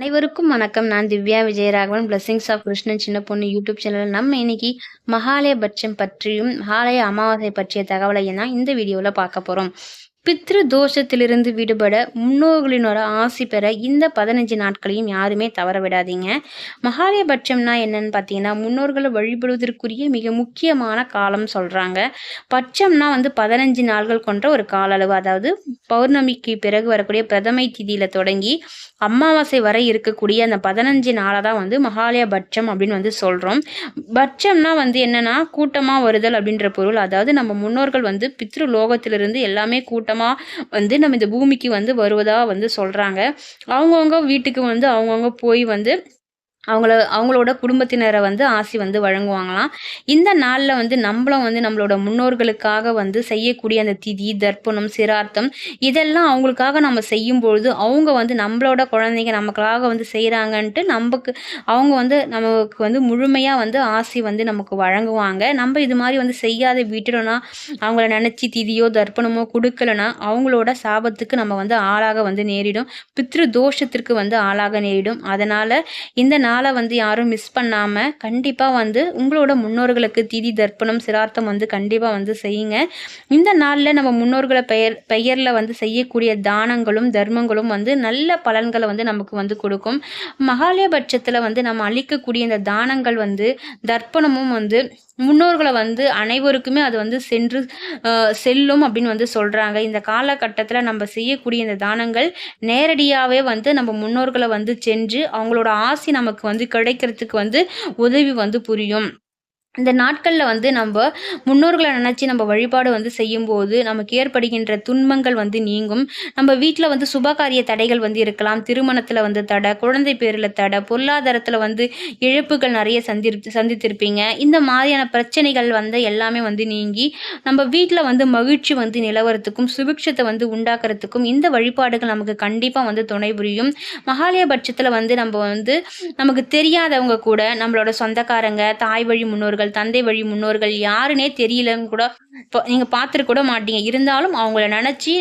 அனைவருக்கும் வணக்கம். நான் திவ்யா விஜயராகவன். பிளஸிங்ஸ் ஆஃப் கிருஷ்ணன் சின்ன பொண்ணு யூடியூப் சேனலில் நம்ம இன்னைக்கு மகாலய பட்சம் பற்றியும் மகாலய அமாவாசை பற்றிய தகவலையும் தான் இந்த வீடியோவில் பார்க்க போகிறோம் பித்ரு தோஷத்திலிருந்து விடுபட முன்னோர்களினோட ஆசி பெற இந்த பதினஞ்சு நாட்களையும் யாருமே தவற விடாதீங்க மகாலயபட்சம்னா என்னன்னு பார்த்தீங்கன்னா முன்னோர்களை வழிபடுவதற்குரிய மிக முக்கியமான காலம் சொல்கிறாங்க பட்சம்னா வந்து பதினஞ்சு நாள்கள் கொண்ட ஒரு கால அளவு அதாவது பௌர்ணமிக்கு பிறகு வரக்கூடிய பிரதமை திதியில் தொடங்கி அமாவாசை வரை இருக்கக்கூடிய அந்த பதினஞ்சு நாளை தான் வந்து மகாலயபட்சம் அப்படின்னு வந்து சொல்கிறோம் பட்சம்னா வந்து என்னென்னா கூட்டமாக வருதல் அப்படின்ற பொருள். அதாவது நம்ம முன்னோர்கள் வந்து பித்ரு லோகத்திலிருந்து எல்லாமே கூட்டம் மூலமாக வந்து நம்ம இந்த பூமிக்கு வந்து வருவதாக வந்து சொல்கிறாங்க அவங்கவுங்க வீட்டுக்கு வந்து அவங்கவுங்க போய் வந்து அவங்கள அவங்களோட குடும்பத்தினரை வந்து ஆசி வந்து வழங்குவாங்களாம். இந்த நாளில் வந்து நம்மளும் வந்து நம்மளோட முன்னோர்களுக்காக வந்து செய்யக்கூடிய அந்த திதி தர்ப்பணம் சிரார்த்தம் இதெல்லாம் அவங்களுக்காக நம்ம செய்யும் பொழுது அவங்க வந்து நம்மளோட குழந்தைங்க நமக்காக வந்து செய்கிறாங்கன்ட்டு நமக்கு அவங்க வந்து நமக்கு வந்து முழுமையாக வந்து ஆசி வந்து நமக்கு வழங்குவாங்க. நம்ம இது மாதிரி வந்து செய்யாத விட்டுடோன்னா அவங்கள நினச்சி திதியோ தர்ப்பணமோ கொடுக்கலனா அவங்களோட சாபத்துக்கு நம்ம வந்து ஆளாக வந்து நேரிடும். பித்ரு தோஷத்திற்கு வந்து ஆளாக நேரிடும். அதனால் இந்த நாள் நாளை வந்து யாரும் மிஸ் பண்ணாமல் கண்டிப்பாக வந்து உங்களோட முன்னோர்களுக்கு திதி தர்ப்பணம் சிரார்த்தம் வந்து கண்டிப்பாக வந்து செய்யுங்க. இந்த நாளில் நம்ம முன்னோர்களை பெயர் பெயரில் வந்து செய்யக்கூடிய தானங்களும் தர்மங்களும் வந்து நல்ல பலன்களை வந்து நமக்கு வந்து கொடுக்கும். மகாலயபட்சத்தில் வந்து நம்ம அளிக்கக்கூடிய இந்த தானங்கள் வந்து தர்ப்பணமும் வந்து முன்னோர்களை வந்து அனைவருக்குமே அது வந்து சென்று செல்லும் அப்படின்னு வந்து சொல்கிறாங்க இந்த காலகட்டத்தில் நம்ம செய்யக்கூடிய இந்த தானங்கள் நேரடியாகவே வந்து நம்ம முன்னோர்களை வந்து சென்று அவங்களோட ஆசி நமக்கு வந்து கிடைக்கிறதுக்கு வந்து உதவி வந்து புரியும். இந்த நாட்களில் வந்து நம்ம முன்னோர்களை நினச்சி நம்ம வழிபாடு வந்து செய்யும்போது நமக்கு ஏற்படுகின்ற துன்பங்கள் வந்து நீங்கும். நம்ம வீட்டில் வந்து சுபகாரிய தடைகள் வந்து இருக்கலாம். திருமணத்தில் வந்து தடை குழந்தை பேரில் தடை பொருளாதாரத்தில் வந்து இழப்புகள் நிறைய சந்தி சந்தித்திருப்பீங்க. இந்த மாதிரியான பிரச்சனைகள் வந்து எல்லாமே வந்து நீங்கி நம்ம வீட்டில் வந்து மகிழ்ச்சி வந்து நிலவரத்துக்கும் சுபிக்ஷத்தை வந்து உண்டாக்குறதுக்கும் இந்த வழிபாடுகள் நமக்கு கண்டிப்பாக வந்து துணை புரியும். மகாலய பட்சத்தில் வந்து நம்ம வந்து நமக்கு தெரியாதவங்க கூட நம்மளோட சொந்தக்காரங்க தாய் வழி முன்னோர்கள் முன்னோர்கள் தந்தை வழி முன்னோர்கள் யாருன்னே தெரியலன்னு கூட இப்போ நீங்கள் பார்த்துருக்க கூட மாட்டீங்க. இருந்தாலும் அவங்கள நினச்சி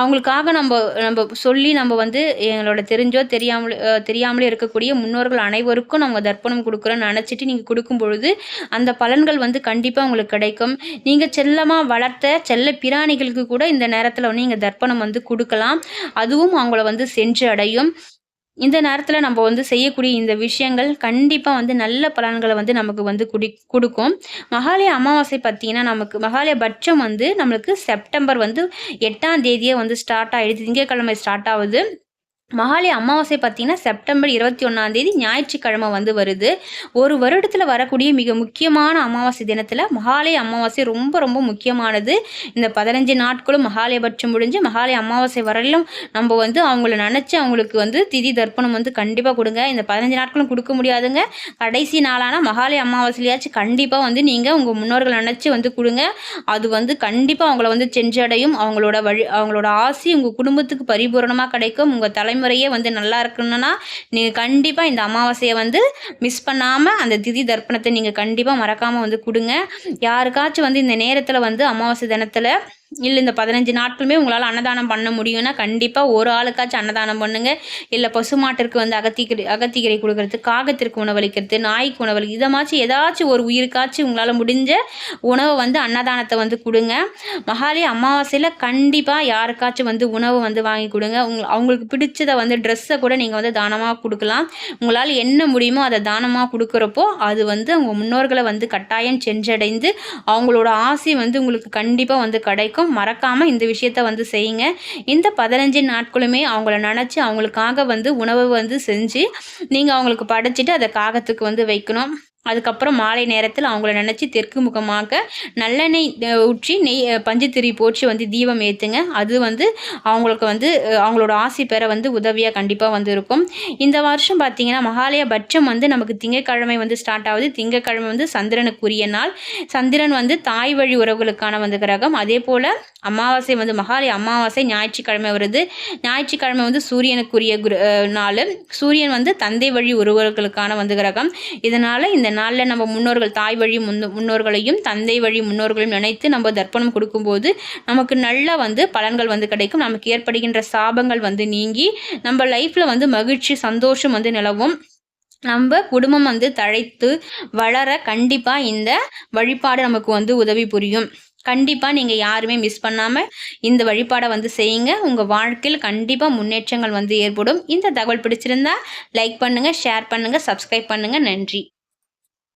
அவங்களுக்காக நம்ம நம்ம சொல்லி நம்ம வந்து எங்களோட தெரிஞ்சோ தெரியாமல் தெரியாமலே இருக்கக்கூடிய முன்னோர்கள் அனைவருக்கும் நம்ம தர்ப்பணம் கொடுக்குறோன்னு நினச்சிட்டு நீங்கள் கொடுக்கும் பொழுது அந்த பலன்கள் வந்து கண்டிப்பாக உங்களுக்கு கிடைக்கும். நீங்கள் செல்லமாக வளர்த்த செல்ல பிராணிகளுக்கு கூட இந்த நேரத்தில் வந்து நீங்கள் தர்ப்பணம் வந்து கொடுக்கலாம். அதுவும் அவங்கள வந்து சென்று அடையும் இந்த நேரத்தில் நம்ம வந்து செய்யக்கூடிய இந்த விஷயங்கள் கண்டிப்பாக வந்து நல்ல பலன்களை வந்து நமக்கு வந்து குடி கொடுக்கும். மகாலய அமாவாசை பார்த்திங்கன்னா நமக்கு மகாலய பட்சம் வந்து நம்மளுக்கு செப்டம்பர் வந்து எட்டாம் தேதியே வந்து ஸ்டார்ட் ஆகிடுது திங்கட்கிழமை ஸ்டார்ட் ஆகுது. மகாலய அமாவாசை பார்த்திங்கன்னா செப்டம்பர் இருபத்தி ஒன்றாந்தேதி ஞாயிற்றுக்கிழமை வந்து வருது. ஒரு வருடத்தில் வரக்கூடிய மிக முக்கியமான அமாவாசை தினத்தில் மகாலய அமாவாசை ரொம்ப ரொம்ப முக்கியமானது. இந்த பதினஞ்சு நாட்களும் மகாலயபட்சம் முடிஞ்சு மகாலய அமாவாசை வரலும் நம்ம வந்து அவங்கள நினச்சி அவங்களுக்கு வந்து திதி தர்ப்பணம் வந்து கண்டிப்பாக கொடுங்க. இந்த பதினஞ்சு நாட்களும் கொடுக்க முடியாதுங்க. கடைசி நாளான மகாலய அமாவாசையிலையாச்சும் கண்டிப்பாக வந்து நீங்கள் உங்கள் முன்னோர்கள் நினச்சி வந்து கொடுங்க. அது வந்து கண்டிப்பாக அவங்கள வந்து சென்றடையும். அவங்களோட வழி அவங்களோட ஆசி உங்கள் குடும்பத்துக்கு பரிபூரணமாக கிடைக்கும். உங்கள் தலைமை தலைமுறையே வந்து நல்லா இருக்கணும்னா நீங்கள் கண்டிப்பாக இந்த அமாவாசையை வந்து மிஸ் பண்ணாமல் அந்த திதி தர்ப்பணத்தை நீங்கள் கண்டிப்பாக மறக்காமல் வந்து கொடுங்க. யாருக்காச்சும் வந்து இந்த நேரத்தில் வந்து அமாவாசை தினத்தில் இல்லை இந்த பதினஞ்சு நாட்களுமே உங்களால் அன்னதானம் பண்ண முடியும்னா கண்டிப்பாக ஒரு ஆளுக்காச்சும் அன்னதானம் பண்ணுங்கள் இல்லை பசுமாட்டிற்கு வந்து அகத்திக்கிரி அகத்திக்கரை கொடுக்கறது காகத்திற்கு உணவளிக்கிறது நாய்க்கு உணவளி இதை மாதிரி ஏதாச்சும் ஒரு உயிருக்காச்சும் உங்களால் முடிஞ்ச உணவை வந்து அன்னதானத்தை வந்து கொடுங்க. மகாலி அமாவாசையில் கண்டிப்பாக யாருக்காச்சும் வந்து உணவு வந்து வாங்கி கொடுங்க. உங்க அவங்களுக்கு பிடிச்சதை வந்து ட்ரெஸ்ஸை கூட நீங்கள் வந்து தானமாக கொடுக்கலாம். உங்களால் என்ன முடியுமோ அதை தானமாக கொடுக்குறப்போ அது வந்து அவங்க முன்னோர்களை வந்து கட்டாயம் சென்றடைந்து அவங்களோட ஆசை வந்து உங்களுக்கு கண்டிப்பாக வந்து கிடைக்கும். வரைக்கும் மறக்காமல் இந்த விஷயத்த வந்து செய்யுங்க. இந்த பதினஞ்சு நாட்களுமே அவங்கள நினச்சி அவங்களுக்காக வந்து உணவு வந்து செஞ்சு நீங்கள் அவங்களுக்கு படைச்சிட்டு அதை காகத்துக்கு வந்து வைக்கணும். அதுக்கப்புறம் மாலை நேரத்தில் அவங்கள நினச்சி தெற்கு முகமாக நல்லெண்ணெய் ஊற்றி நெய் பஞ்சுத்திரி போற்றி வந்து தீபம் ஏற்றுங்க அது வந்து அவங்களுக்கு வந்து அவங்களோட ஆசி பெற வந்து உதவியாக கண்டிப்பாக வந்து இருக்கும் இந்த வருஷம் பார்த்திங்கன்னா மகாலய பட்சம் வந்து நமக்கு திங்கக்கிழமை வந்து ஸ்டார்ட் ஆகுது. திங்கக்கிழமை வந்து சந்திரனுக்குரிய நாள். சந்திரன் வந்து தாய் வழி உறவுகளுக்கான வந்து கிரகம். அதே போல் அமாவாசை வந்து மகாலய அமாவாசை ஞாயிற்றுக்கிழமை வருது. ஞாயிற்றுக்கிழமை வந்து சூரியனுக்குரிய நாள். சூரியன் வந்து தந்தை வழி உறவுகளுக்கான வந்து கிரகம். இதனால் இந்த நாளில் நம்ம முன்னோர்கள் தாய் வழி முன் முன்னோர்களையும் தந்தை வழி முன்னோர்களையும் நினைத்து நம்ம தர்ப்பணம் கொடுக்கும்போது நமக்கு நல்ல வந்து பலன்கள் வந்து கிடைக்கும். நமக்கு ஏற்படுகின்ற சாபங்கள் வந்து நீங்கி நம்ம லைஃப்பில் வந்து மகிழ்ச்சி சந்தோஷம் வந்து நிலவும். நம்ம குடும்பம் வந்து தழைத்து வளர கண்டிப்பாக இந்த வழிபாடு நமக்கு வந்து உதவி புரியும். கண்டிப்பாக நீங்கள் யாருமே மிஸ் பண்ணாமல் இந்த வழிபாடை வந்து செய்யுங்க. உங்கள் வாழ்க்கையில் கண்டிப்பாக முன்னேற்றங்கள் வந்து ஏற்படும். இந்த தகவல் பிடிச்சிருந்தா லைக் பண்ணுங்கள் ஷேர் பண்ணுங்கள் சப்ஸ்கிரைப் பண்ணுங்கள் நன்றி.